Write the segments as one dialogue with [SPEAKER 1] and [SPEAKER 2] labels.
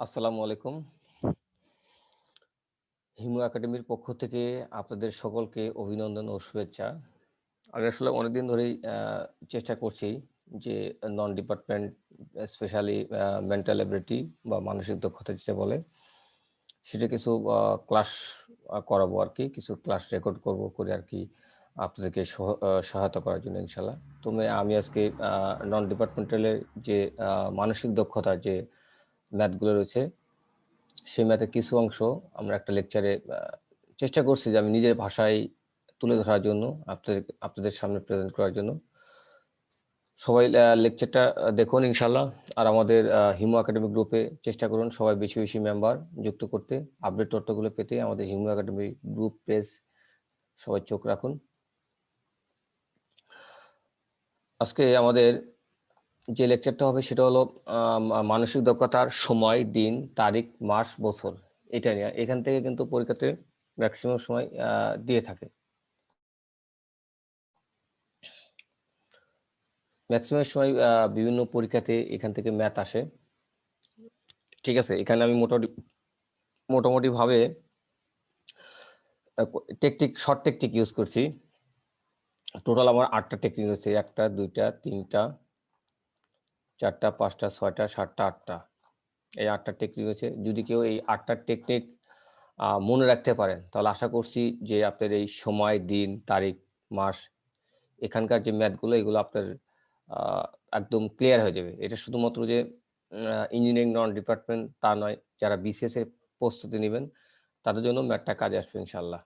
[SPEAKER 1] আসসালামু আলাইকুম। হিমু একাডেমির পক্ষ থেকে আপনাদের সকলকে অভিনন্দন ও শুভেচ্ছা। আমি আসলে অনেকদিন ধরেই চেষ্টা করছি যে non department specially mental ability বা মানসিক দক্ষতা যেটা বলে, সেটা কিছু ক্লাস করাবো আর কি কিছু ক্লাস রেকর্ড করব করে আর কি আপনাদেরকে সহ- সহায়তা করার জন্য ইনশাল্লাহ তুমি আমি আজকে নন ডিপার্টমেন্টালের যে মানসিক দক্ষতা যে ম্যাথগুলো রয়েছে। সেই ম্যাথের কিছু অংশ আমরা একটা লেকচারে চেষ্টা করছি যে আমি নিজের ভাষায় তুলে ধরার জন্য, আপনাদের আপনাদের সামনে প্রেজেন্ট করার জন্য। সবাই লেকচারটা দেখুন ইনশাল্লাহ আর আমাদের হিমু একাডেমি গ্রুপে চেষ্টা করুন সবাই বেশি বেশি মেম্বার যুক্ত করতে। আপডেট তথ্যগুলো পেতে আমাদের হিমু একাডেমি গ্রুপ পেজ সবাই চোখ রাখুন। আজকে আমাদের যে লেকচারটা হবে সেটা হলো মানসিক দক্ষতার সময়, দিন, তারিখ, মাস, বছর, এটা নিয়ে। এখান থেকে কিন্তু পরীক্ষাতে ম্যাক্সিমাম সময় দিয়ে থাকে। ম্যাক্সিমাম সময় বিভিন্ন পরীক্ষাতে এখান থেকে ম্যাথ আসে। ঠিক আছে, এখানে আমি মোটামুটি মোটামুটি ভাবে টেকটিক শর্ট টেকটিক ইউজ করছি। টোটাল আমার আটটা টেকনিক রয়েছে, একটা, দুইটা, তিনটা চারটা, পাঁচটা, ছয়টা, সাতটা, আটটা। এই আটটা টেকনিক রয়েছে। যদি কেউ এই আটটা টেকনিক মনে রাখতে পারেন, তাহলে আশা করছি যে আপনার এই সময়, দিন, তারিখ, মাস, এখানকার যে ম্যাথগুলো এগুলো আপনার একদম ক্লিয়ার হয়ে যাবে। এটা শুধুমাত্র যে ইঞ্জিনিয়ারিং নন ডিপার্টমেন্ট তা নয়, যারা বিসিএস এর প্রস্তুতি নেবেন, তাদের জন্য ম্যাথটা কাজে আসবে ইনশাল্লাহ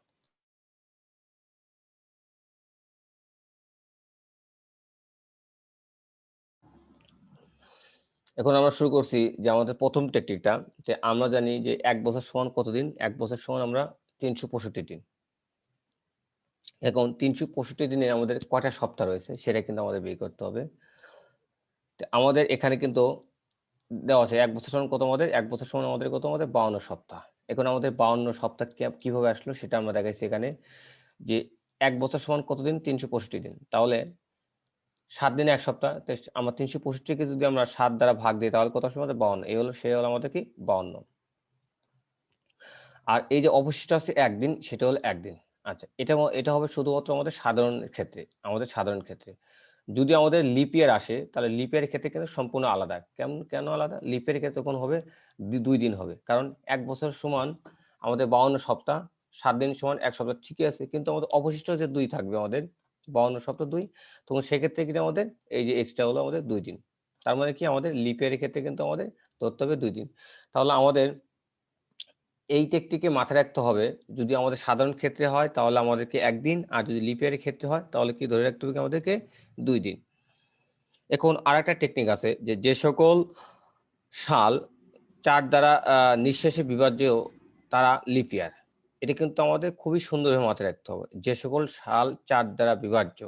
[SPEAKER 1] এখন আমরা শুরু করছি যে আমাদের প্রথম টেকনিকটা যে আমরা জানি যে এক বছর সমান কতদিন? এক বছর সমান আমরা তিনশো পঁয়ষট্টি দিন। এখন তিনশো পঁয়ষট্টি দিনে আমাদের কয়টা সপ্তাহ রয়েছে সেটা কিন্তু আমাদের বের করতে হবে। আমাদের এখানে কিন্তু দেওয়া আছে এক বছর সমান কত আমাদের? এক বছর সমান আমাদের কত আমাদের? বাউন্ন সপ্তাহ। এখন আমাদের বাউন্ন সপ্তাহ কীভাবে আসলো সেটা আমরা দেখাইছি এখানে, যে এক বছর সমান কতদিন? তিনশো পঁয়ষট্টি দিন। তাহলে সাত দিনে এক সপ্তাহ। তো আমরা তিনশো পঁয়ষট্টিকে যদি আমরা সাত দ্বারা ভাগ দিই, তাহলে কত সময় বাউন্ন? এই হলো, সে হলো আমাদের কি? বাউন্ন। আর এই যে অবশিষ্ট আছে একদিন সেটা হলো একদিন আচ্ছা এটা এটা হবে শুধুমাত্র আমাদের সাধারণ ক্ষেত্রে, আমাদের সাধারণ ক্ষেত্রে। যদি আমাদের লিপিয়ার আসে, তাহলে লিপিয়ার ক্ষেত্রে কিন্তু সম্পূর্ণ আলাদা। কেমন, কেন আলাদা? লিপিয়ার ক্ষেত্রে তখন হবে? দুই দিন হবে। কারণ এক বছর সমান আমাদের বাউন্ন সপ্তাহ, সাত দিন সমান এক সপ্তাহ ঠিকই আছে, কিন্তু আমাদের অবশিষ্ট যে দুই থাকবে আমাদের বাউন্ন সপ্তাহ দুই। তখন সেক্ষেত্রে কিন্তু আমাদের? এই যে এক্সট্রা হলো আমাদের দুই দিন। তার মানে কি? আমাদের লিপিয়ারের ক্ষেত্রে কিন্তু আমাদের ধরতে হবে দুই দিন। তাহলে আমাদের এই টেকটিকে মাথায় রাখতে হবে। যদি আমাদের সাধারণ ক্ষেত্রে হয়, তাহলে আমাদেরকে একদিন। আর যদি লিপিয়ারের ক্ষেত্রে হয়, তাহলে কি ধরে রাখতে হবে আমাদেরকে? দুই দিন। এখন আর একটা টেকনিক আছে যে যে সকল সাল চার দ্বারা নিঃশেষে বিভাজ্য তারা লিপিয়ার এটা কিন্তু আমাদের খুবই সুন্দরভাবে মাথায় রাখতে হবে। যে সকল সাল চার দ্বারা বিভাজ্য,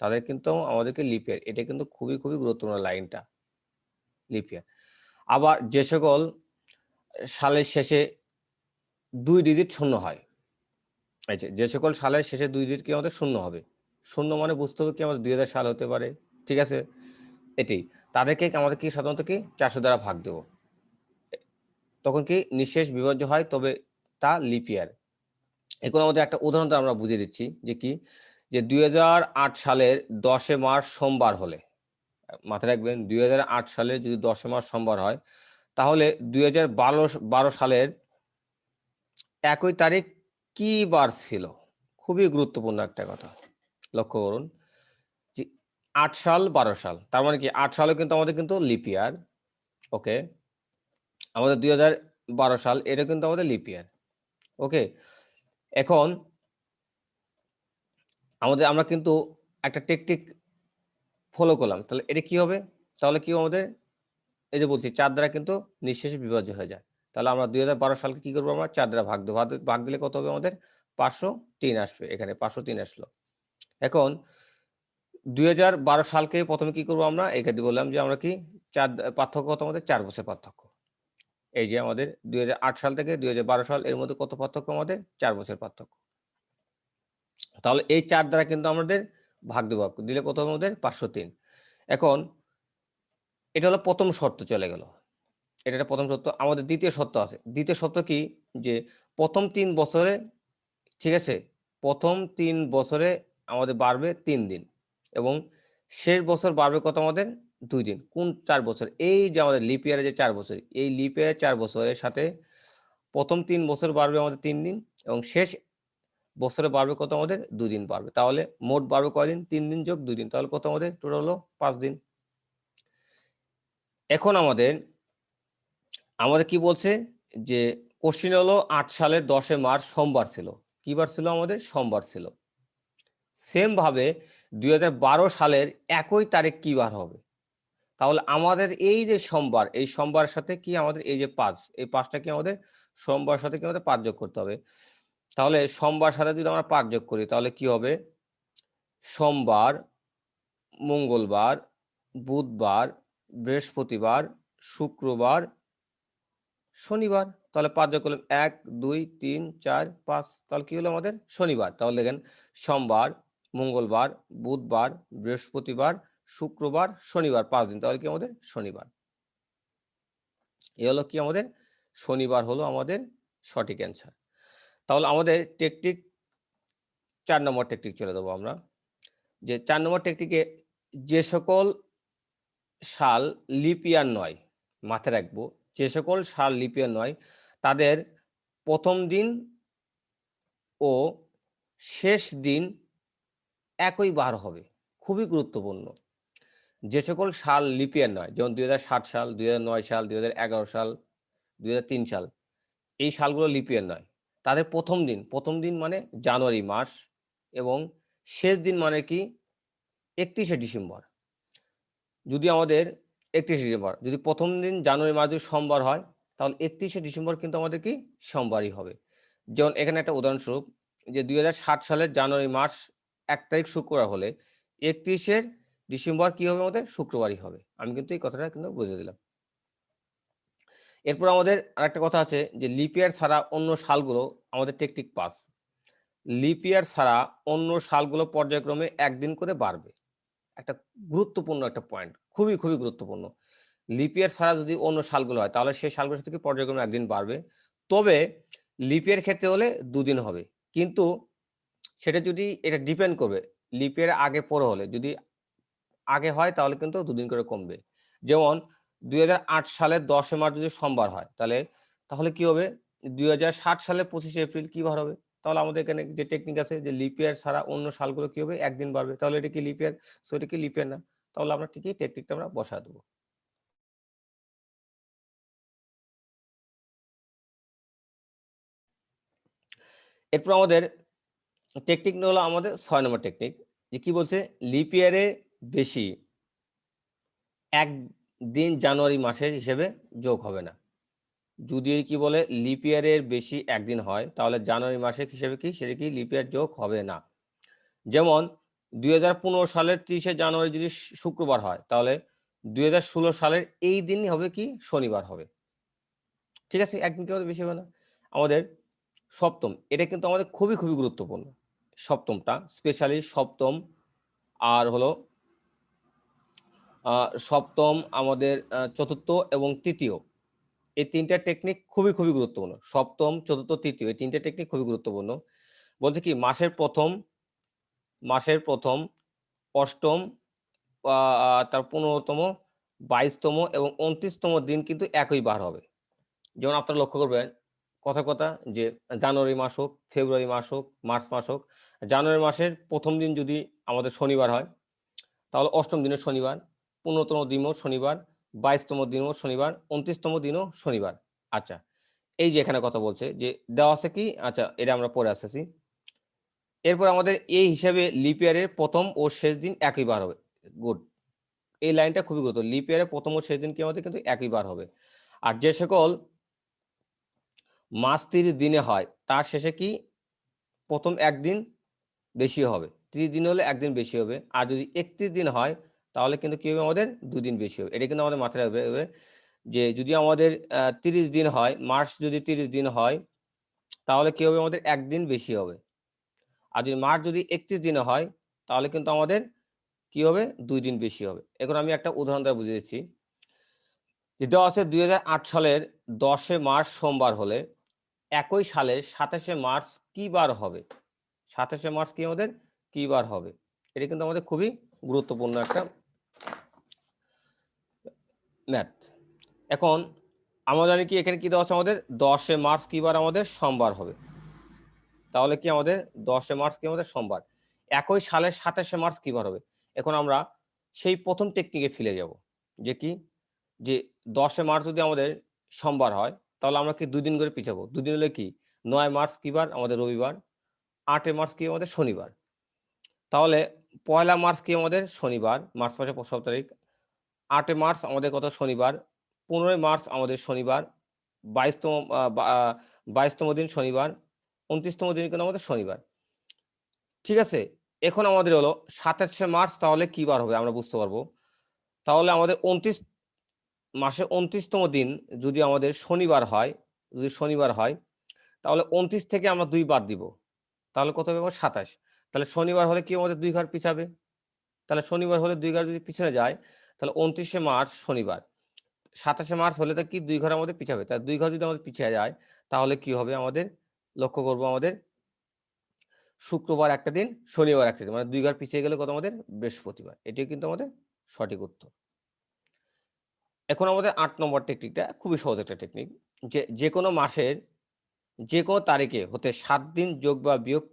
[SPEAKER 1] তাদের কিন্তু আমাদেরকে লিপিয়ার এটা কিন্তু খুবই খুবই গুরুত্বপূর্ণ লাইনটা লিপিয়ার আবার যে সকল সালের শেষে দুই ডিজিট শূন্য হয় এই যে সকল সালের শেষে দুই ডিজিট কি আমাদের শূন্য হবে? শূন্য মানে বুঝতে হবে কি আমাদের দুই হাজার সাল হতে পারে, ঠিক আছে? এটাই তাদেরকে আমাদের কি সাধারণত কি চারশো দ্বারা ভাগ দেব। তখন কি নিঃশেষ বিভাজ্য হয়, তবে তা লিপিয়ার এখন আমাদের একটা উদাহরণ আমরা বুঝিয়ে দিচ্ছি যে কি? যে দুই হাজার আট সালের দশে মার্চ সোমবার হলে, মাথায় রাখবেন দুই হাজার আট সালে যদি দশে মার্চ সোমবার হয়, তাহলে দুই সালের একই তারিখ কি বার ছিল? খুবই গুরুত্বপূর্ণ একটা কথা। লক্ষ্য করুন যে আট সাল, বারো সাল, তার মানে কি আট সালে কিন্তু আমাদের কিন্তু লিপিয়ার ওকে আমাদের দুই সাল এটা কিন্তু আমাদের লিপিয়ার ওকে এখন আমাদের, আমরা কিন্তু একটা টেকটিক ফলো করলাম। তাহলে এটা কি হবে? তাহলে কি আমাদের, এই যে বলছি, চার দ্বারা কিন্তু নিঃশেষে বিভাজ্য হয়ে যায়। তাহলে আমরা দুই হাজার বারো সালকে কি করব আমরা? চার দ্বারা ভাগ দেবো। ভাগ- দিলে কত হবে আমাদের? পাঁচশো তিন আসবে এখানে, পাঁচশো তিন আসলো। এখন দুই হাজার বারো সালকে প্রথমে কি করব আমরা? এখানে বললাম যে আমরা কি চার, পার্থক্য কত আমাদের? চার বছর পার্থক্য। এই যে আমাদের দুই হাজার আট সাল থেকে দুই হাজার বারো সাল এর মধ্যে কত পার্থক্য আমাদের? চার বছর পার্থক্য। তাহলে এই চার দ্বারা কিন্তু আমাদের ভাগ দেবো দিলে কত আমাদের? পাঁচশো তিন। এখন এটা হলো প্রথম শর্ত চলে গেল। এটা প্রথম সত্য আমাদের দ্বিতীয় সত্য আছে। দ্বিতীয় সত্য কি? যে প্রথম তিন বছরে, ঠিক আছে? প্রথম তিন বছরে আমাদের বাড়বে তিন দিন এবং শেষ বছর বাড়বে কত আমাদের? দুই দিন, কোন চার বছর? এই যে আমাদের লিপ ইয়ারে যে চার বছর, এই লিপ ইয়ারের চার বছরের সাথে প্রথম তিন বছর বাড়বে আমাদের তিন দিন এবং শেষ বছরে বাড়বে কত আমাদের? দুই দিন বাড়বে। তাহলে মোট বাড়বে কয়দিন তিন দিন যোগ দুই দিন। তাহলে কত আমাদের? টোটাল হলো পাঁচ দিন। এখন আমাদের আমাদের কি বলছে? যে কোশ্চিন হলো আট সালের দশে মার্চ সোমবার ছিল। কি বার ছিল আমাদের? সোমবার ছিল। সেম ভাবে দুই হাজার বারো সালের একই তারিখ কি বার হবে? তাহলে আমাদের এই যে সোমবার, এই সোমবারের সাথে কি আমাদের এই যে পাঁচ, এই পাঁচটা কি আমাদের সোমবার সাথে কি আমাদের পাঁচ যোগ করতে হবে? তাহলে সোমবার সাথে যদি আমরা পাঁচ যোগ করি, তাহলে কি হবে? সোমবার, মঙ্গলবার, বুধবার, বৃহস্পতিবার, শুক্রবার, শনিবার। তাহলে পাঁচ যোগ করলাম এক, দুই, তিন, চার, পাঁচ। তাহলে কি হলো আমাদের? শনিবার। তাহলে দেখেন, সোমবার, মঙ্গলবার, বুধবার, বৃহস্পতিবার শুক্রবার, শনিবার, পাঁচ দিন। তাহলে কি আমাদের? শনিবার। এ হলো কি আমাদের? শনিবার হলো আমাদের সঠিক অ্যান্সার তাহলে আমাদের টেকটিক চার নম্বর টেকটিক চলে দেবো আমরা। যে চার নম্বর টেকটিকে যে সকল সাল লিপিয়ার নয়, মাথায় রাখব, যে সকল সাল লিপিয়ার নয়, তাদের প্রথম দিন ও শেষ দিন একই বার হবে। খুবই গুরুত্বপূর্ণ। যে সকল সাল লিপিয়ার নয়, যেমন দুই হাজার ষাট সাল, দুই হাজার নয় সাল, দুই হাজার এগারো সাল, দুই হাজার তিন সাল, এই সালগুলো লিপিয়ার নয়। তাদের প্রথম দিন প্রথম দিন মানে জানুয়ারি মাস এবং শেষ দিন মানে কি? একত্রিশে ডিসেম্বর। যদি আমাদের একত্রিশে ডিসেম্বর, যদি প্রথম দিন জানুয়ারি মাস যদি সোমবার হয়, তাহলে একত্রিশে ডিসেম্বর কিন্তু আমাদের কি? সোমবারই হবে। যেমন এখানে একটা উদাহরণস্বরূপ যে দুই সালের জানুয়ারি মাস এক তারিখ শুক্রবার হলে একত্রিশের ডিসেম্বর কি হবে আমাদের? শুক্রবারই হবে। আমি কিন্তু এই কথাটা কিন্তু বুঝে দিলাম। এরপর আমাদের আরেকটা কথা আছে যে লিপিয়ার ছাড়া অন্য সালগুলো আমাদের টেকটিক পাস লিপিয়ার ছাড়া অন্য সালগুলো পর্যায়ক্রমে একদিন করে বাড়বে। একটা গুরুত্বপূর্ণ একটা পয়েন্ট খুবই খুবই গুরুত্বপূর্ণ। লিপিয়ার ছাড়া যদি অন্য সালগুলো হয়, তাহলে সেই সালগুলোর সাথে পর্যায়ক্রমে একদিন বাড়বে। তবে লিপিয়ার ক্ষেত্রে হলে দুদিন হবে। কিন্তু সেটা যদি, এটা ডিপেন্ড করবে। লিপিয়ার আগে পরে হলে যদি আগে হয় তাহলে কিন্তু দুদিন করে কমবে। যেমন দুই সালের দশে মার্চ যদি সোমবার হয়, তাহলে তাহলে কি হবে? দুই হাজার ষাট সালে পঁচিশে এপ্রিল কি বার হবে? তাহলে আমাদের এখানে যে টেকনিক আছে যে লিপিয়ার ছাড়া অন্য সালগুলো কি হবে? একদিন বাড়বে। তাহলে এটা কি লিপিয়ার সো এটা কি লিপিয়ার না? তাহলে আমরা ঠিকই টেকনিকটা আমরা বসা দেবো। এরপর আমাদের টেকনিক হলো আমাদের ছয় নম্বর টেকনিক যে কি বলছে? লিপিয়ারে বেশি এক দিন জানুয়ারি মাসের হিসেবে যোগ হবে না। যদি কি বলে লিপিয়ারের বেশি একদিন হয়, তাহলে জানুয়ারি মাসের হিসেবে কি, সেটা কি লিপিয়ার যোগ হবে না। যেমন দুই হাজার পনেরো সালের তিরিশে জানুয়ারি যদি শুক্রবার হয়, তাহলে দুই হাজার ষোলো সালের এই দিনই হবে কি, শনিবার হবে। ঠিক আছে, একদিন কি বেশি হবে না। আমাদের সপ্তম, এটা কিন্তু আমাদের খুবই খুবই গুরুত্বপূর্ণ। সপ্তমটা স্পেশালি সপ্তম আর হলো সপ্তম, আমাদের চতুর্থ এবং তৃতীয়। এই তিনটা টেকনিক খুবই খুবই গুরুত্বপূর্ণ। সপ্তম, চতুর্থ, তৃতীয়, এই তিনটা টেকনিক খুবই গুরুত্বপূর্ণ। বলতে কি, মাসের প্রথম মাসের প্রথম, অষ্টম তার পনেরোতম, বাইশতম এবং উনত্রিশতম দিন কিন্তু একই বার হবে। যেমন আপনারা লক্ষ্য করবেন, কথা কথা যে জানুয়ারি মাস হোক, ফেব্রুয়ারি মাস হোক, মার্চ মাস হোক, জানুয়ারি মাসের প্রথম দিন যদি আমাদের শনিবার হয়, তাহলে অষ্টম দিনের শনিবার। পনেরোতম দিনও শনিবার, বাইশতম দিনও শনিবার, উনত্রিশতম দিনও শনিবার। আচ্ছা এই যে এখানে কথা বলছে যে দেওয়া আছে কি? আচ্ছা এটা আমরা পরে আসতেছি। এরপর আমাদের এই হিসাবে লিপিয়ারের প্রথম ও শেষ দিন একই বার হবে। গুড এই লাইনটা খুবই গুরুত্ব লিপিয়ারের প্রথম ও শেষ দিন কি আমাদের কিন্তু একই বার হবে। আর যে সকল মাস তিরিশ দিনে হয়, তার শেষে কি? প্রথম একদিন বেশি হবে। তিরিশ দিন হলে একদিন বেশি হবে। আর যদি একত্রিশ দিন হয় তাহলে কিন্তু কি হবে আমাদের? দুদিন বেশি হবে। এটা কিন্তু আমাদের মাথায় রাখবে। যে যদি আমাদের তিরিশ দিন হয়, মার্চ যদি তিরিশ দিন হয়, তাহলে কি হবে আমাদের? একদিন বেশি হবে। আর যদি মার্চ যদি একত্রিশ দিনে হয়, তাহলে কিন্তু আমাদের কি হবে? দুই দিন বেশি হবে। এখন আমি একটা উদাহরণ দ্বারা বুঝিয়ে দিচ্ছি। যে দেওয়া আছে দুই হাজার আট সালের দশে মার্চ সোমবার হলে, একই সালের সাতাশে মার্চ কি বার হবে? সাতাশে মার্চ কি আমাদের? কি বার হবে? এটা কিন্তু আমাদের খুবই গুরুত্বপূর্ণ একটা ম্যাথ। এখন আমরা জানি কি, এখানে কি দেওয়া আছে আমাদের? দশে মার্চ কি বার আমাদের? সোমবার হবে। তাহলে কি আমাদের? দশে মার্চ কি আমাদের? সোমবার। একই সালের সাতাশে মার্চ কি বার হবে? এখন আমরা সেই প্রথম টেকনিকে ফিরে যাব। যে কি? যে দশে মার্চ যদি আমাদের সোমবার হয়, তাহলে আমরা কি দুদিন করে পিছাবো? দুদিন হলে কি? নয় মার্চ কি বার? আমাদের রবিবার। আটে মার্চ কি আমাদের? শনিবার। তাহলে পয়লা মার্চ কি আমাদের? শনিবার। মার্চ মাসের সব তারিখ। আটে মার্চ আমাদের কত শনিবার, পনেরোই মার্চ আমাদের শনিবার, বাইশতম বাইশতম দিন শনিবার, উনত্রিশতম দিন কিন্তু আমাদের শনিবার। ঠিক আছে? এখন আমাদের হলো সাতাশে মার্চ, তাহলে কি বার হবে আমরা বুঝতে পারব? তাহলে আমাদের উনত্রিশ মাসে উনত্রিশতম দিন যদি আমাদের শনিবার হয়, যদি শনিবার হয়, তাহলে উনত্রিশ থেকে আমরা দুই বাদ দিব। তাহলে কত হবে? আমার সাতাশ। তাহলে শনিবার হলে কি আমাদের দুই ঘর পিছাবে? তাহলে শনিবার হলে দুই ঘর যদি পিছনে যায় তাহলে উনত্রিশে মার্চ শনিবার। সাতাশে মার্চ হলে তো কি দুই ঘর আমাদের পিছাবে? তাহলে দুই ঘর যদি আমাদের পিছিয়ে যায়, তাহলে কি হবে আমাদের? লক্ষ্য করব আমাদের শুক্রবার একটা দিন, শনিবার একটা দিন। মানে দুই ঘর পিছিয়ে গেলে কত আমাদের? বৃহস্পতিবার। এটিও কিন্তু আমাদের সঠিক উত্তর। এখন আমাদের আট নম্বর টেকনিকটা খুবই সহজ একটা টেকনিক যে যে কোনো মাসের যে কোনো তারিখে হতে সাত দিন যোগ বা বিয়োগ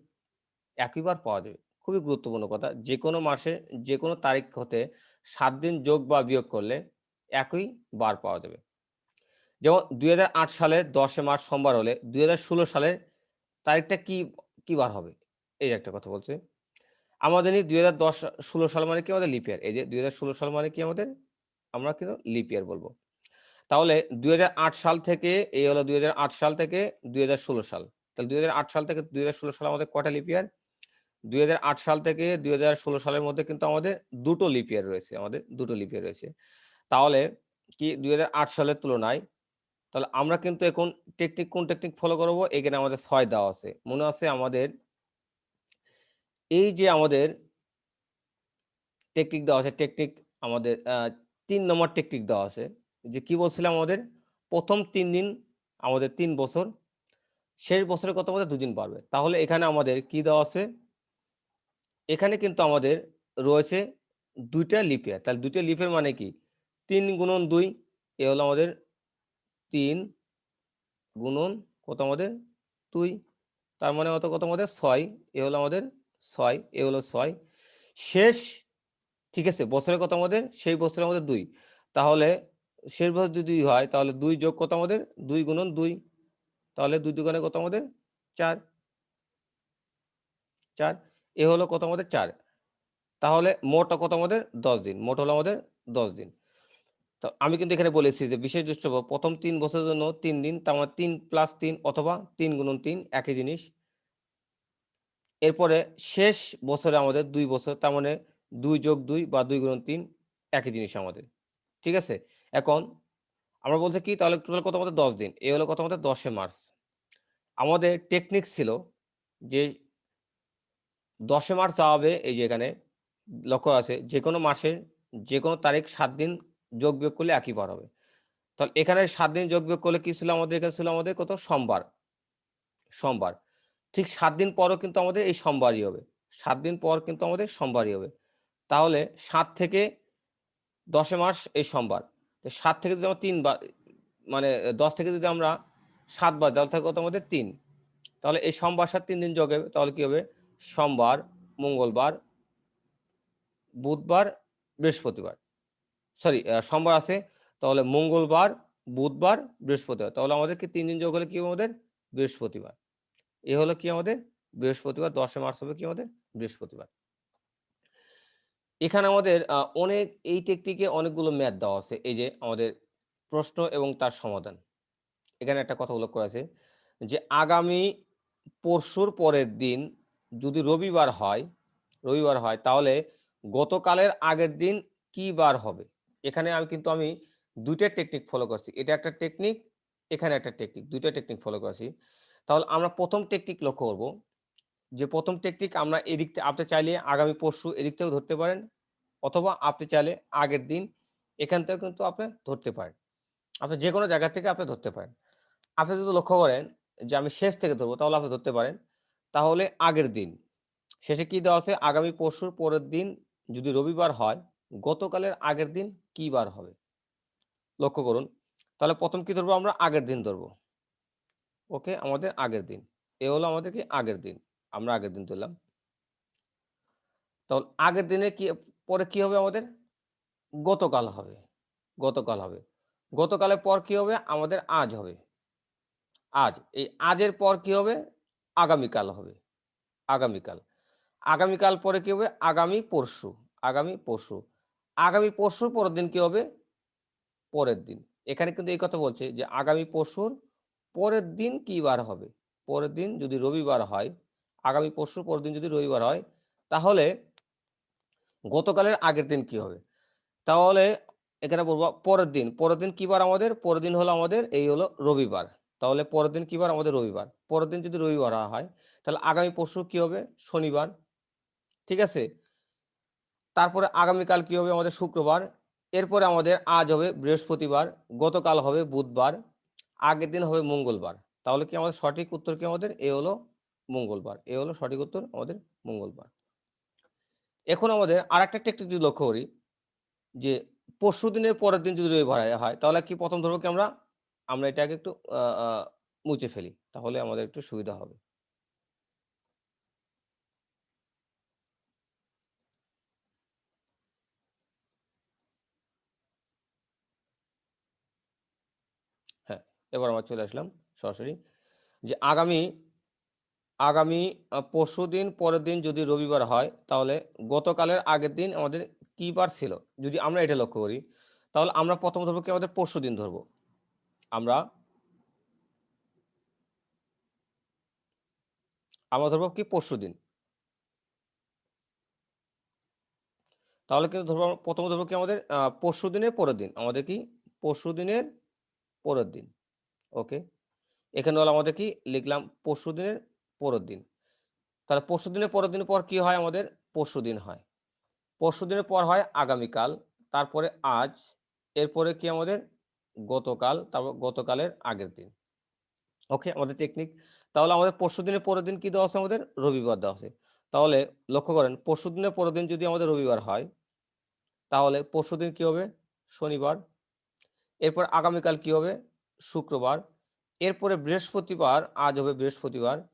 [SPEAKER 1] একইবার পাওয়া যাবে। খুবই গুরুত্বপূর্ণ কথা। যে কোনো মাসে যে কোনো তারিখ হতে সাত দিন যোগ বা বিয়োগ করলে একই বার পাওয়া যাবে। যেমন দুই সালে দশে মার্চ সোমবার হলে দুই সালের তারিখটা কি কি বার হবে? এই একটা কথা বলছে। আমাদের দুই হাজার দশ ষোলো সাল মানে কি আমাদের লিপিয়ার এই যে দুই হাজার ষোলো সাল মানে কি আমাদের? আমরা কিন্তু লিপিয়ার বলব। তাহলে দুই হাজার আট সাল থেকে, এই হলো দুই হাজার আট সাল থেকে দুই হাজার ষোলো সাল। তাহলে দুই হাজার আট সাল থেকে দুই হাজার ষোলো সাল আমাদের কটা লিপিয়ার দুই হাজার আট সাল থেকে দুই হাজার ষোলো সালের মধ্যে কিন্তু আমাদের দুটো লিপিয়ার রয়েছে, আমাদের দুটো লিপিয়ার রয়েছে। তাহলে কি দুই হাজার আট সালের তুলনায়, তাহলে আমরা কিন্তু এখন টেকনিক কোন টেকনিক ফলো করব? এখানে আমাদের ছয় দেওয়া আছে। মনে আছে আমাদের এই যে আমাদের টেকনিক দেওয়া আছে টেকনিক আমাদের তিন নম্বর টেকনিক দেওয়া আছে, যে কি বলছিলাম আমাদের? প্রথম তিন দিন আমাদের তিন বছর, শেষ বছরে কত আমাদের দুদিন পারবে। তাহলে এখানে আমাদের কি দেওয়া আছে? এখানে কিন্তু আমাদের রয়েছে দুইটা লিপের তাহলে দুইটা লিপের মানে কি? তিন গুণন দুই, এ হলো আমাদের তিন গুণন কত আমাদের? দুই। তার মানে অত কত আমাদের? ছয়। এ হলো আমাদের ছয়, এ হলো ছয়। শেষ, ঠিক আছে বছরের কত আমাদের? সেই বছরের আমাদের দুই। তাহলে শেষ বছর যদি দুই হয়, তাহলে দুই যোগ কত আমাদের? দুই গুণন দুই। তাহলে দুই দুগানে কত আমাদের? চার। চার। এ হলো কত আমাদের চার। তাহলে মোট কত আমাদের? দশ দিন। মোট হলো আমাদের দশ দিন। তো আমি কিন্তু এখানে বলেছি যে বিশেষ দৃষ্ট প্রথম তিন বছরের জন্য তিন দিন, তার মানে তিন প্লাস তিন অথবা তিন গুণন তিন একই জিনিস। এরপরে শেষ বছরে আমাদের দুই বছর, তার মানে দুই যোগ দুই বা দুই গুণ তিন একই জিনিস আমাদের। ঠিক আছে? এখন আমরা বলতে কি? তাহলে টোটাল কত আমাদের? দশ দিন। এ হলো কত আমাদের? দশে মার্চ। আমাদের টেকনিক ছিল যে দশে মার্চ যাওয়াবে এই যে এখানে লক্ষ্য আছে যে কোনো মাসের যে কোনো তারিখ সাত দিন যোগ বিয়োগ করলে একই বার হবে। তাহলে এখানে সাত দিন যোগ বিয়োগ করলে কি ছিল আমাদের? এখানে ছিল আমাদের কত? সোমবার। সোমবার। ঠিক সাত দিন পরও কিন্তু আমাদের এই সোমবারই হবে। সাত দিন পর কিন্তু আমাদের সোমবারই হবে। তাহলে সাত থেকে দশে মাস এই সোমবার। সাত থেকে যদি আমরা তিন বার মানে দশ থেকে যদি আমরা সাত বার তাহলে থাকে কত? আমাদের তিন। তাহলে এই সোমবার সাত তিন দিন যোগ হবে, তাহলে কি হবে? সোমবার, মঙ্গলবার, বুধবার, বৃহস্পতিবার। সরি সোমবার আছে, তাহলে মঙ্গলবার, বুধবার, বৃহস্পতিবার। তাহলে আমাদের কি তিন দিন যোগ হলে কি আমাদের? বৃহস্পতিবার। এ হলো কি আমাদের? বৃহস্পতিবার, দশে মার্চ হবে কি আমাদের? বৃহস্পতিবার। এখানে আমাদের অনেক, এই টেকনিকে অনেকগুলো ম্যাথ দেওয়া আছে। এই যে আমাদের প্রশ্ন এবং তার সমাধান। এখানে একটা কথা উল্লেখ করা আছে যে আগামী পরশুর পরের দিন যদি রবিবার হয় রবিবার হয়, তাহলে গতকালের আগের দিন কি বার হবে? এখানে আমি কিন্তু আমি দুইটা টেকনিক ফলো করছি। এটা একটা টেকনিক এখানে একটা টেকনিক দুইটা টেকনিক ফলো করছি। তাহলে আমরা প্রথম টেকনিক লক্ষ্য করব। যে প্রথম টেকনিক আমরা এদিক আপনি চাইলে আগামী পরশু এদিক থেকেও ধরতে পারেন, অথবা আপনি চাইলে আগের দিন এখান থেকে কিন্তু আপনি ধরতে পারেন। আপনি যে কোনো জায়গা থেকে আপনি ধরতে পারেন। আপনি যদি লক্ষ্য করেন যে আমি শেষ থেকে ধরবো, তাহলে আপনি ধরতে পারেন তাহলে আগের দিন। শেষে কি দেওয়া আছে? আগামী পরশুর পরের দিন যদি রবিবার হয়, গতকালের আগের দিন কি বার হবে? লক্ষ্য করুন। তাহলে প্রথম কি ধরবো আমরা? আগের দিন ধরবো। ওকে? আমাদের আগের দিন। এ হলো আমাদের কি? আগের দিন। আমরা আগের দিন ধরলাম। তাহলে আগের দিনে কি, পরে কি হবে আমাদের? গতকাল হবে। গতকাল হবে। গতকালের পর কি হবে? আমাদের আজ হবে। আজ। এই আজের পর কি হবে? আগামীকাল হবে। আগামীকাল। আগামীকাল পরে কি হবে? আগামী পরশু। আগামী পরশু। আগামী পরশুর পরের দিন কি হবে? পরের দিন। এখানে কিন্তু এই কথা বলছে যে, আগামী পরশুর পরের দিন কি বার হবে? পরের দিন যদি রবিবার হয়, আগামী পরশুর পরের দিন যদি রবিবার হয়, তাহলে গতকালের আগের দিন কি হবে? তাহলে এখানে বলব পরের দিন। পরের দিন কি বার আমাদের? পরের দিন হলো আমাদের, এই হলো রবিবার। তাহলে পরের দিন কি বার? আমাদের রবিবার। পরের দিন যদি রবিবার হয়, তাহলে আগামী পরশু কি হবে? শনিবার। ঠিক আছে? তারপরে আগামীকাল কি হবে? আমাদের শুক্রবার। এরপরে আমাদের আজ হবে বৃহস্পতিবার, গতকাল হবে বুধবার, আগের দিন হবে মঙ্গলবার। তাহলে কি আমাদের সঠিক উত্তর কি আমাদের? এ হলো মঙ্গলবার। এ হলো সঠিক উত্তর আমাদের মঙ্গলবার। এখন আমাদের আর একটা টেকনিক যদি লক্ষ্য করি, যে পরশু দিনের পরের দিন যদি রবিবার হয়, তাহলে কি প্রথম ধরবো কি আমরা? আমরা এটাকে একটু মুছে ফেলি। তাহলে আমাদের একটু সুবিধা হবে। হ্যাঁ এবার আমরা চলে আসলাম সরাসরি যে আগামী আগামী পরশু দিন, পরের দিন যদি রবিবার হয়, তাহলে গতকালের আগের দিন আমাদের কি বার ছিল? যদি আমরা এটা লক্ষ্য করি, তাহলে আমরা প্রথম ধরবো কি আমাদের পরশু দিন ধরবো। আমরা আমরা ধরবো কি পরশু দিন। তাহলে কিন্তু ধরবো প্রথম ধরবো কি আমাদের পরশু দিনের পরের দিন। আমাদের কি? পরশু দিনের পরের দিন। ওকে এখানে হলো আমাদের কি? লিখলাম পরশু দিনের পরের দিন। তাহলে পরশু দিনের পরের দিন পর কি হয় আমাদের? পরশু দিন হয়। পরশু দিনের পর হয় আগামীকাল। তারপরে আজ। এরপরে কি আমাদের? গতকাল তারপর গতকালের আগের দিন। ওকে আমাদের টেকনিক তাহলে আমাদের পরশু দিনের পরের দিন কি দেওয়া আছে আমাদের? রবিবার দেওয়া আছে। তাহলে লক্ষ্য করেন, পরশু দিনের পরের দিন যদি আমাদের রবিবার হয়, তাহলে পরশু দিন কি হবে? শনিবার। এরপর আগামীকাল কি হবে? শুক্রবার। এরপরে বৃহস্পতিবার, আজ হবে বৃহস্পতিবার।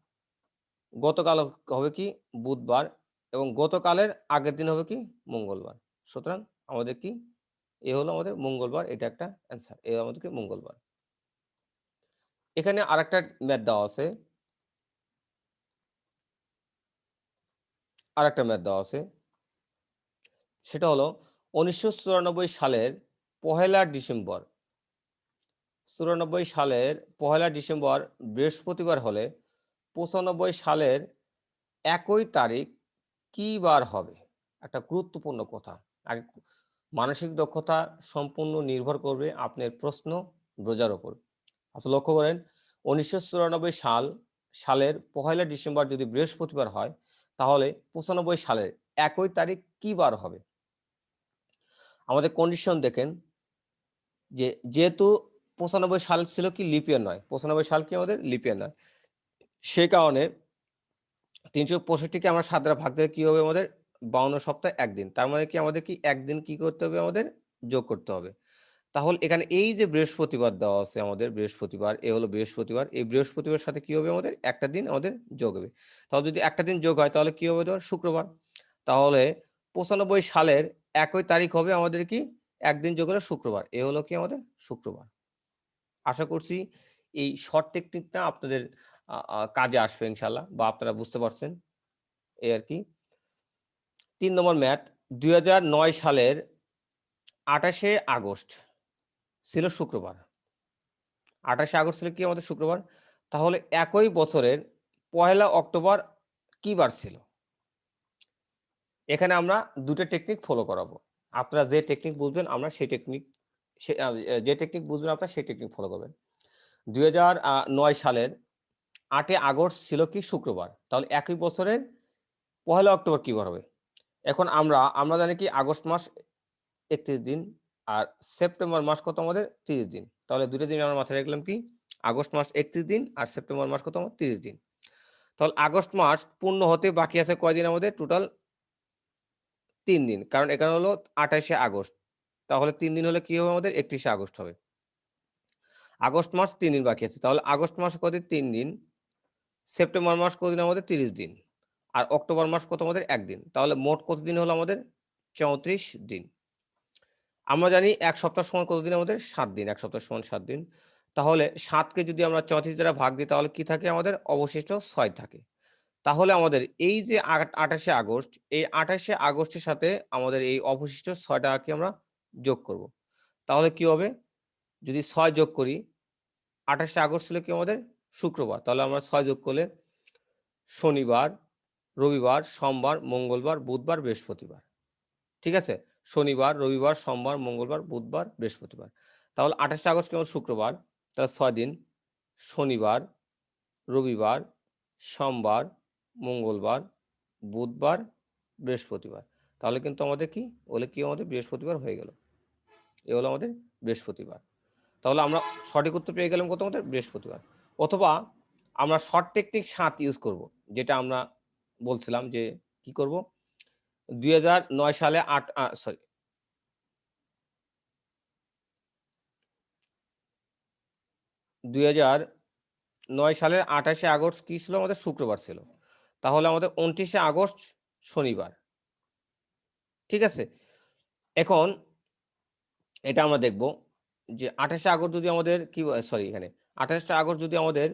[SPEAKER 1] গতকাল হবে কি? বুধবার। এবং গতকালের আগের দিন হবে কি? মঙ্গলবার। সুতরাং আমাদের কি এ হলো আমাদের মঙ্গলবার, এটা একটা অ্যান্সার এ আমাদের কি মঙ্গলবার। এখানে আরেকটা ম্যাথ দেওয়া আছে। আরেকটা ম্যাথ দেওয়া আছে। সেটা হলো উনিশশো চুরানব্বই সালের পহেলা ডিসেম্বর। চুরানব্বই সালের পহেলা ডিসেম্বর বৃহস্পতিবার হলে পঁচানব্বই সালের একই তারিখ কি বার হবে? একটা গুরুত্বপূর্ণ কথা। আগে মানসিক দক্ষতা সম্পূর্ণ নির্ভর করবে আপনার প্রশ্ন বোঝার ওপর। আপনি লক্ষ্য করেন, উনিশশো চুরানব্বই সাল, সালের পহেলা ডিসেম্বর যদি বৃহস্পতিবার হয়, তাহলে পঁচানব্বই সালের একই তারিখ কি বার হবে? আমাদের কন্ডিশন দেখেন, যে যেহেতু পঁচানব্বই সাল ছিল কি লিপিয়ার নয়, পঁচানব্বই সাল কি আমাদের লিপিয়ার নয়। সে কারণে তিনশো পঁয়ষট্টিকে আমরা সাত ভাগ দিলে কি হবে আমাদের? বাউন্ন সপ্তাহ একদিন। তার মানে কি আমাদের কি একদিন কি করতে হবে আমাদের? যোগ করতে হবে। তাহলে এখানে এই যে বৃহস্পতিবার দেওয়া আছে আমাদের বৃহস্পতিবার, এ হলো বৃহস্পতিবার, এই বৃহস্পতিবার সাথে কি হবে আমাদের? একটা দিন আমাদের যোগ হবে। তাহলে যদি একটা দিন যোগ হয় তাহলে কি হবে তোমার? শুক্রবার। তাহলে পঁচানব্বই সালের একই তারিখ হবে আমাদের কি? একদিন যোগ হলে শুক্রবার। এ হলো কি আমাদের? শুক্রবার। আশা করছি এই শর্ট টেকনিকটা আপনাদের কাজে আসবে ইনশাল্লাহ বা আপনারা বুঝতে পারছেন। এই আর কি। তিন নম্বর ম্যাথ, দুই হাজার নয় সালের আঠাশে আগস্ট ছিল শুক্রবার। আঠাশে আগস্ট ছিল কি আমাদের শুক্রবার? তাহলে একই বছরের পয়লা অক্টোবর কি বার ছিল? এখানে আমরা দুটো টেকনিক ফলো করাবো। আপনারা যে টেকনিক বুঝবেন, আমরা সেই টেকনিক যে টেকনিক বুঝবেন, আপনারা সেই টেকনিক ফলো করবেন। দুই নয় সালের আটই আগস্ট ছিল কি শুক্রবার? তাহলে একই বছরের পহেলা অক্টোবর কি বার হবে? এখন আমরা আমরা জানি কি আগস্ট মাস একত্রিশ দিন আর সেপ্টেম্বর মাস কত আমাদের তিরিশ দিন। তাহলে দুটো দিন আমরা মাথায় রাখলাম কি? আগস্ট মাস একত্রিশ দিন আর সেপ্টেম্বর মাস কত আমার তিরিশ দিন। তাহলে আগস্ট মাস পূর্ণ হতে বাকি আছে কয়দিন আমাদের? টোটাল তিন দিন। কারণ এখানে হলো আঠাশে আগস্ট। তাহলে তিন দিন হলে কি হবে আমাদের? একত্রিশে আগস্ট হবে। আগস্ট মাস তিন দিন বাকি আছে। তাহলে আগস্ট মাস কদিন তিন দিন। সেপ্টেম্বর মাস কদিন আমাদের? তিরিশ দিন। আর অক্টোবর মাস কত আমাদের একদিন তাহলে মোট কতদিন হলো আমাদের? চৌত্রিশ দিন। আমরা জানি এক সপ্তাহ সমান কতদিন আমাদের? সাত দিন, এক সপ্তাহ সমান সাত দিন। তাহলে সাতকে যদি আমরা চৌত্রিশ দ্বারা ভাগ দিই, তাহলে কি থাকে আমাদের? অবশিষ্ট ছয় থাকে। তাহলে আমাদের এই যে আঠাশে আগস্ট, এই আঠাশে আগস্টের সাথে আমাদের এই অবশিষ্ট ছয়টাকে আমরা যোগ করব। তাহলে কি হবে? যদি ছয় যোগ করি, আঠাশে আগস্ট হলে কি আমাদের? শুক্রবার। তাহলে আমরা ছয় যোগ করলে শনিবার রবিবার, সোমবার, মঙ্গলবার, বুধবার, বৃহস্পতিবার। ঠিক আছে? শনিবার, রবিবার, সোমবার, মঙ্গলবার, বুধবার, বৃহস্পতিবার। তাহলে আঠাশে আগস্ট কেমন? শুক্রবার। তাহলে ছয় দিন। শনিবার, রবিবার, সোমবার, মঙ্গলবার, বুধবার, বৃহস্পতিবার। তাহলে কিন্তু আমাদের কি? বলে কি আমাদের? বৃহস্পতিবার হয়ে গেল। এ হলো আমাদের বৃহস্পতিবার। তাহলে আমরা সঠিক উত্তর পেয়ে গেলাম কত আমাদের? বৃহস্পতিবার। অথবা আমরা শর্ট টেকনিক সাত ইউজ করব, যেটা আমরা বলছিলাম যে কি করব? দুই হাজার নয় সালে আট সরি দুই সালের আঠাশে আগস্ট কি ছিল? আমাদের শুক্রবার ছিল। তাহলে আমাদের উনত্রিশে আগস্ট শনিবার। ঠিক আছে? এখন এটা আমরা দেখব যে আঠাশে আগস্ট যদি আমাদের কি সরি এখানে। আঠাশে আগস্ট যদি আমাদের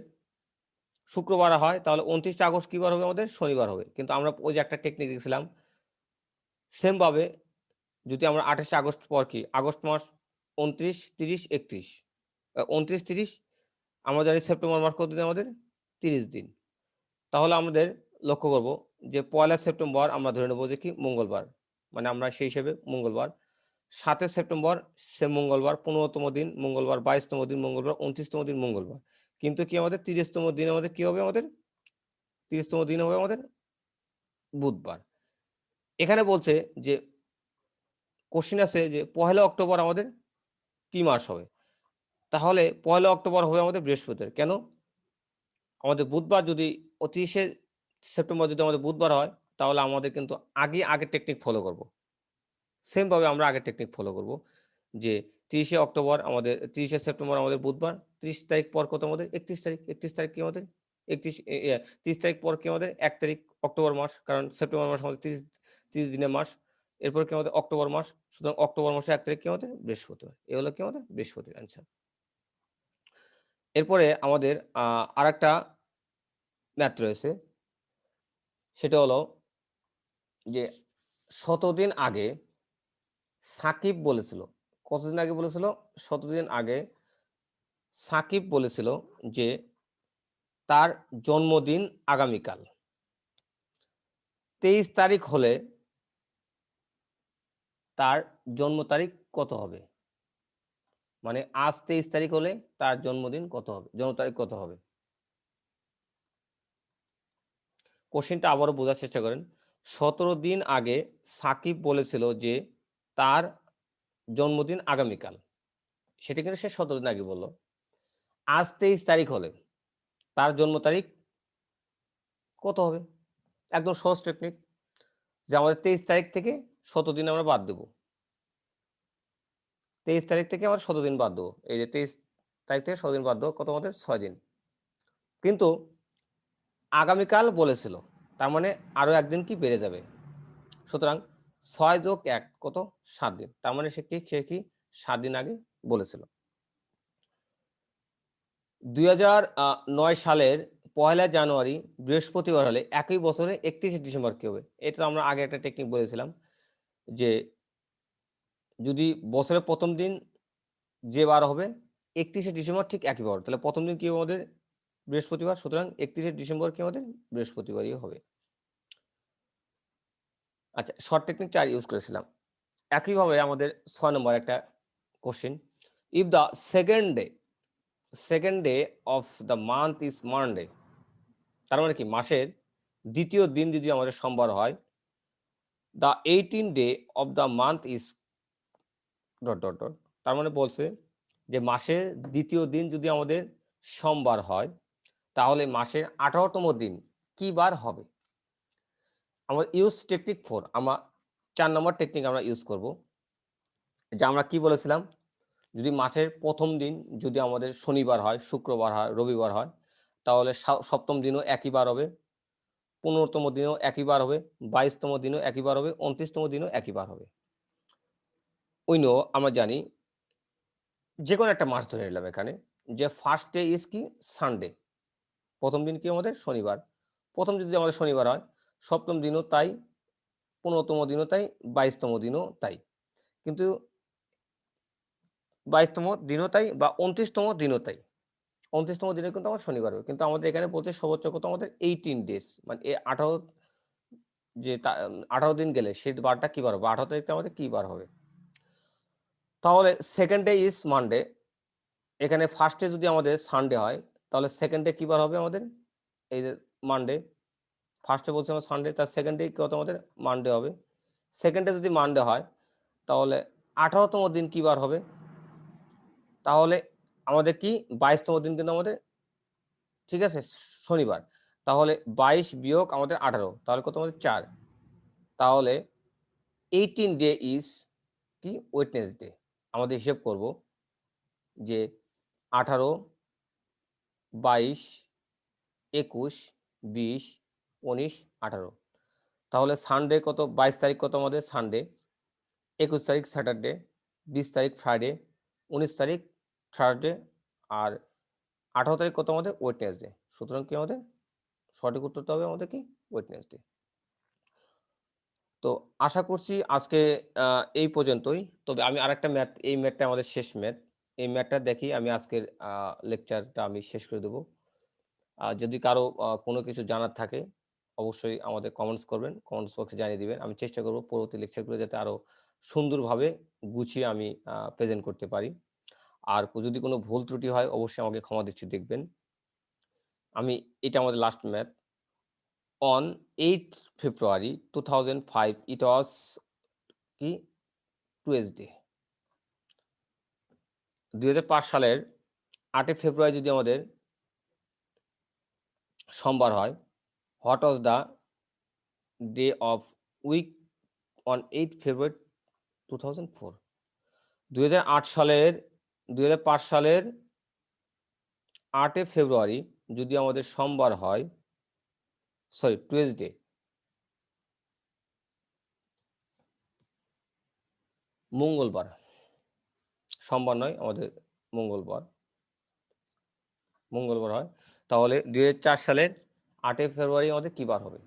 [SPEAKER 1] শুক্রবার হয়, তাহলে উনত্রিশে আগস্ট কী বার হবে আমাদের? শনিবার হবে। কিন্তু আমরা ওই যে একটা টেকনিক দেখছিলাম, সেমভাবে যদি আমরা আঠাশে আগস্ট পর কি? আগস্ট মাস উনত্রিশ, তিরিশ, একত্রিশ। উনত্রিশ, তিরিশ, আমরা জানি সেপ্টেম্বর মাস কতদিন আমাদের? তিরিশ দিন। তাহলে আমাদের লক্ষ্য করব যে পয়লা সেপ্টেম্বর আমরা ধরে নেব কি? মঙ্গলবার। মানে আমরা সেই হিসেবে মঙ্গলবার। সাতই সেপ্টেম্বর, সে মঙ্গলবার, পনেরোতম দিন মঙ্গলবার, বাইশতম দিন মঙ্গলবার, উনত্রিশতম দিন মঙ্গলবার। কিন্তু কি আমাদের তিরিশতম দিন আমাদের কি হবে আমাদের? তিরিশতম দিন হবে আমাদের বুধবার। এখানে বলছে যে কোশ্চিন আছে যে, পহেলা অক্টোবর আমাদের কি মাস হবে? তাহলে পয়লা অক্টোবর হবে আমাদের বৃহস্পতিবার। কেন? আমাদের বুধবার যদি অতিশে সেপ্টেম্বর যদি আমাদের বুধবার হয়, তাহলে আমাদের কিন্তু আগে আগে টেকনিক ফলো করব। সেমভাবে আমরা আগে টেকনিক ফলো করব যে, তিরিশে অক্টোবর আমাদের, তিরিশে সেপ্টেম্বর আমাদের বুধবার ত্রিশ তারিখ পর কত আমাদের? একত্রিশ তারিখ। একত্রিশ তারিখ কি আমাদের? একত্রিশ তিরিশ তারিখ পর কি আমাদের? এক তারিখ অক্টোবর মাস, কারণ সেপ্টেম্বর মাস আমাদের তিরিশ তিরিশ দিনের মাস। এরপর কি আমাদের? অক্টোবর মাস। সুতরাং অক্টোবর মাসে এক তারিখ কি আমাদের? বৃহস্পতিবার। এ হলো কি আমাদের? বৃহস্পতির অ্যান্সার এরপরে আমাদের আর একটা ম্যাথ রয়েছে। সেটা হলো যে শতদিন আগে সাকিব বলেছিল। কতদিন আগে বলেছিল? শতদিন আগে সাকিব বলেছিল যে তার জন্মদিন আগামীকাল। তেইশ তারিখ হলে তার জন্ম তারিখ কত হবে? মানে আজ তেইশ তারিখ হলে তার জন্মদিন কত হবে? জন্ম তারিখ কত হবে? কোশ্চিনটা আবারও বোঝার চেষ্টা করেন। সতেরো দিন আগে সাকিব বলেছিল যে তার জন্মদিন আগামীকাল। সেটা কিন্তু সে সতেরো দিন আগে বলল। আজ তেইশ তারিখ হলে তার জন্ম তারিখ কত হবে? একদম সহজ টেকনিক যে আমাদের তেইশ তারিখ থেকে শত দিন আমরা বাদ দেব। তেইশ তারিখ থেকে আমরা শত দিন বাদ দেবো। এই যে তেইশ তারিখ থেকে শত দিন বাদ দেবো, কত আমাদের? ছয় দিন। কিন্তু আগামীকাল বলেছিল, তার মানে আরও একদিন কি বেড়ে যাবে? সুতরাং ছয় যোগ এক কত? সাত দিন। তার মানে সে কি সে কি সাত দিন আগে বলেছিল। দুই নয় সালের পয়লা জানুয়ারি বৃহস্পতিবার হলে একই বছরে একত্রিশে ডিসেম্বর কি হবে? এটা আমরা আগে একটা টেকনিক বলেছিলাম যে যদি বছরের প্রথম দিন যে বার হবে, একত্রিশে ডিসেম্বর ঠিক একই বার তাহলে প্রথম দিন কি আমাদের? বৃহস্পতিবার। সুতরাং একত্রিশে ডিসেম্বর কি আমাদের? বৃহস্পতিবারই হবে। আচ্ছা শর্ট টেকনিক চার ইউজ করেছিলাম। একইভাবে আমাদের ছয় নম্বর একটা question if the second day second day of the month is Monday তার মানে কি? মাসের দ্বিতীয় দিন যদি আমাদের সোমবার হয় the eighteen day of the month is dot dot dot তার মানে বলছে যে মাসের দ্বিতীয় দিন যদি আমাদের সোমবার হয়, তাহলে মাসের আঠারোতম দিন কি বার হবে? আমরা ইউজ টেকনিক ফোর আমরা চার নম্বর টেকনিক আমরা ইউজ করব। যে আমরা কি বলেছিলাম? যদি মাসের প্রথম দিন যদি আমাদের শনিবার হয়, শুক্রবার হয়, রবিবার হয়, তাহলে সপ্তম দিনও একই বার হবে, পনেরোতম দিনও একই বার হবে, বাইশতম দিনও একই বার হবে, উনত্রিশতম দিনও একই বার হবে। ওই নো আমরা জানি যে কোনো একটা মাস ধরে নিলাম এখানে, যে ফার্স্ট ডে ইজ কি? সানডে প্রথম দিন কি আমাদের? শনিবার। প্রথম যদি আমাদের শনিবার হয়, সপ্তম দিনও তাই, পনেরোতম দিনও তাই, বাইশতম দিনও তাই। কিন্তু বাইশতম দিনও তাই বা উনত্রিশতম দিনও তাই। উনত্রিশতম দিনে কিন্তু আমার শনিবার হবে। কিন্তু আমাদের এখানে বলছে সর্বোচ্চ কত? আমাদের এইটিন ডেজ মানে এই আঠারো যে আঠারো দিন গেলে সেই বারটা কী বার হবে? আঠারো তারিখটা আমাদের কী বার হবে? তাহলে সেকেন্ড ডে ইজ মানডে এখানে ফার্স্টে যদি আমাদের সানডে হয়, তাহলে সেকেন্ড ডে কী বার হবে আমাদের? এই যে মানডে ফার্স্টে বলছি আমরা সানডে তার সেকেন্ড ডে কী হতো আমাদের? মানডে হবে। সেকেন্ডে যদি মানডে হয়, তাহলে আঠারোতম দিন কী বার হবে? তাহলে আমাদের কি বাইশতম দিন কিন্তু আমাদের, ঠিক আছে, শনিবার। তাহলে বাইশ বিয়োগ আমাদের আঠারো, তাহলে কত আমাদের চার। তাহলে এইটিন ডে ইজ কি? ওয়েটনেসডে আমাদের হিসেব করব যে আঠারো, বাইশ, একুশ, বিশ, উনিশ, আঠারো। তাহলে সানডে কত? বাইশ তারিখ কত আমাদের? সানডে একুশ তারিখ স্যাটারডে বিশ তারিখ ফ্রাইডে উনিশ তারিখ থার্সডে আর আঠারো তারিখ কত আমাদের? ওয়েটনেসডে সুতরাং কি আমাদের? সঠিক উত্তরটা হবে আমাদের কি? ওয়েটনেসডে তো আশা করছি আজকে এই পর্যন্তই। তবে আমি আরেকটা ম্যাথ, এই ম্যাথটা আমাদের শেষ ম্যাথ। এই ম্যাথটা দেখি, আমি আজকের লেকচারটা আমি শেষ করে দেবো। যদি কারও কোনো কিছু জানার থাকে, অবশ্যই আমাদের কমেন্টস করবেন কমেন্টস বক্সে জানিয়ে দিবেন। আমি চেষ্টা করব পরবর্তী লেকচারগুলো যাতে আরও সুন্দরভাবে গুছিয়ে আমি প্রেজেন্ট করতে পারি। আর যদি কোনো ভুল ত্রুটি হয়, অবশ্যই আমাকে ক্ষমা দৃষ্টি দেখবেন। আমি, এটা আমাদের last math on eight February two thousand five it was কি? টুয়েসডে দুই সালের আটই ফেব্রুয়ারি যদি আমাদের সোমবার হয় what was the day of week on eight February two thousand four দু হাজার আট সালের দু হাজার পাঁচ সালের আটই ফেব্রুয়ারি যদি আমাদের সোমবার হয় সরি টুয়েসডে মঙ্গলবার, সোমবার নয়, আমাদের মঙ্গলবার মঙ্গলবার হয়, তাহলে দু হাজার চার সালের আটই ফেব্রুয়ারি আমাদের কী বার হবে?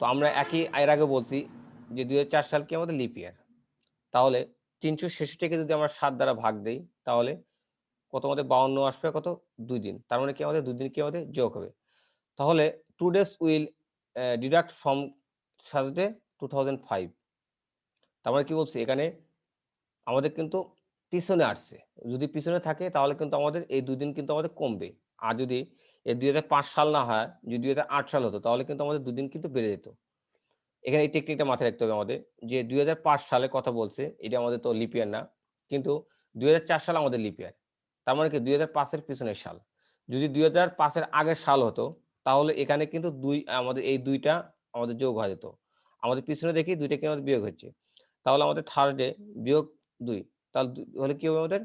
[SPEAKER 1] তো আমরা একই, এর আগে বলছি যে দু হাজার চার সাল কি আমাদের লিপ ইয়ার তাহলে তিনশো ছেষট্টিকে যদি আমরা সাত দ্বারা ভাগ দেই তাহলে কত আমাদের বাউন্ন আসবে কত? দুই দিন। তার মানে কি আমাদের? দুই দিন কি আমাদের যোগ হবে। তাহলে two days will deduct from Thursday two thousand five তার মানে কি বলছি? এখানে আমাদের কিন্তু পিছনে আসছে। যদি পিছনে থাকে, তাহলে কিন্তু আমাদের এই দুদিন কিন্তু আমাদের কমবে। আর যদি এই দুই হাজার পাঁচ সাল না হয়, যদি দুই হাজার আট সাল হতো, তাহলে কিন্তু আমাদের দুদিন কিন্তু বেড়ে যেত। এখানে এই টেকনিকটা মাথায় রাখতে হবে আমাদের। যে দুই হাজার পাঁচ সালে কথা বলছে, এটা আমাদের তো লিপিয়ার না। কিন্তু দুই সাল আমাদের লিপিয়ার তার মানে কি? দুই হাজার পাঁচের পিছনের সাল। যদি দুই হাজার পাঁচের আগের সাল হতো, তাহলে এখানে কিন্তু দুই, আমাদের এই দুইটা আমাদের যোগ হয়ে যেত। আমাদের পিছনে দেখি দুইটা কি আমাদের বিয়োগ হচ্ছে? তাহলে আমাদের থার্সডে বিয়োগ দুই। তাহলে হলে কি হবে আমাদের?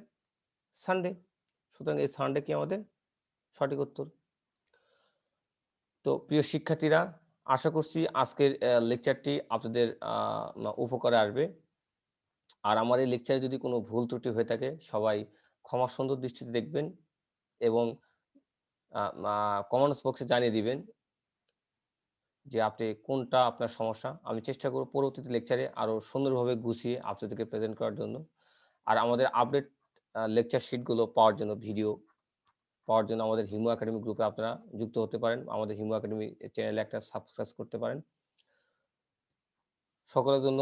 [SPEAKER 1] সানডে সুতরাং এই সানডে কি আমাদের? সঠিক উত্তর। তো প্রিয় শিক্ষার্থীরা, আশা করছি আজকের লেকচারটি আপনাদের উপকারে আসবে। আর আমার এই লেকচারে যদি কোনো ভুল ত্রুটি হয়ে থাকে, সবাই ক্ষমা সুন্দর দৃষ্টিতে দেখবেন এবং কমেন্টস বক্সে জানিয়ে দিবেন যে আপনি কোনটা আপনার সমস্যা। আমি চেষ্টা করব পরবর্তীতে লেকচারে আরও সুন্দরভাবে গুছিয়ে আপনাদেরকে প্রেজেন্ট করার জন্য। আর আমাদের আপডেট লেকচার শিটগুলো পাওয়ার জন্য ভিডিও পাওয়ার জন্য আমাদের হিমু একাডেমি গ্রুপে আপনারা যুক্ত হতে পারেন। আমাদের হিমু একাডেমি চ্যানেলে একটা সাবস্ক্রাইব করতে পারেন। সকলের জন্য